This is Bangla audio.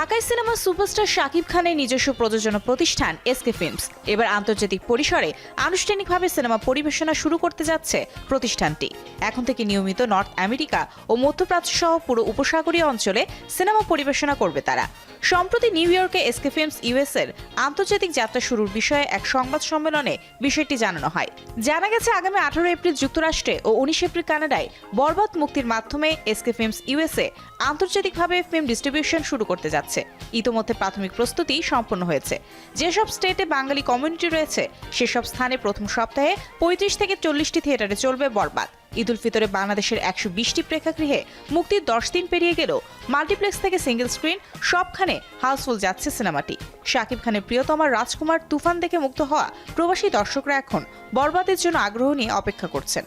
ঢাকায় সিনেমা সুপারস্টার শাকিব খানের নিজস্ব প্রযোজনা প্রতিষ্ঠান এসকে ফিল্মস। এবার আন্তর্জাতিক পরিসরে আনুষ্ঠানিকভাবে সিনেমা পরিবেশনা শুরু করতে যাচ্ছে প্রতিষ্ঠানটি। এখন থেকে নিয়মিত নর্থ আমেরিকা ও মধ্যপ্রাচ্য সহ পুরো উপসাগরীয় অঞ্চলে সিনেমা পরিবেশনা করবে তারা। সম্প্রতি নিউ ইয়র্কে এসকে ফিল্মস ইউএস এর আন্তর্জাতিক যাত্রা শুরুর বিষয়ে এক সংবাদ সম্মেলনে বিষয়টি জানানো হয়। জানা গেছে, আগামী আঠারো এপ্রিল যুক্তরাষ্ট্রে ও উনিশ এপ্রিল কানাডায় বরবাদ মুক্তির মাধ্যমে এসকে ফিল্মস ইউএসএ আন্তর্জাতিকভাবে ফিল্ম ডিস্ট্রিবিউশন শুরু করতে যাচ্ছে। ইতোমধ্যে প্রাথমিক প্রস্তুতি সম্পন্ন হয়েছে। যেসব স্টেটে বাঙালি কমিউনিটি রয়েছে, সেসব স্থানে প্রথম সপ্তাহে পঁয়ত্রিশ থেকে চল্লিশটি থিয়েটারে চলবে বরবাদ। ঈদুল ফিতরে বাংলাদেশের একশো বিশটি প্রেক্ষাগৃহে মুক্তির দশ দিন পেরিয়ে গেলেও মাল্টিপ্লেক্স থেকে সিঙ্গেল স্ক্রিন সবখানে হাউসফুল যাচ্ছে সিনেমাটি। শাকিব খানের প্রিয়তমা রাজকুমার তুফান দেখে মুক্ত হওয়া প্রবাসী দর্শকরা এখন বরবাদের জন্য আগ্রহ নিয়ে অপেক্ষা করছেন।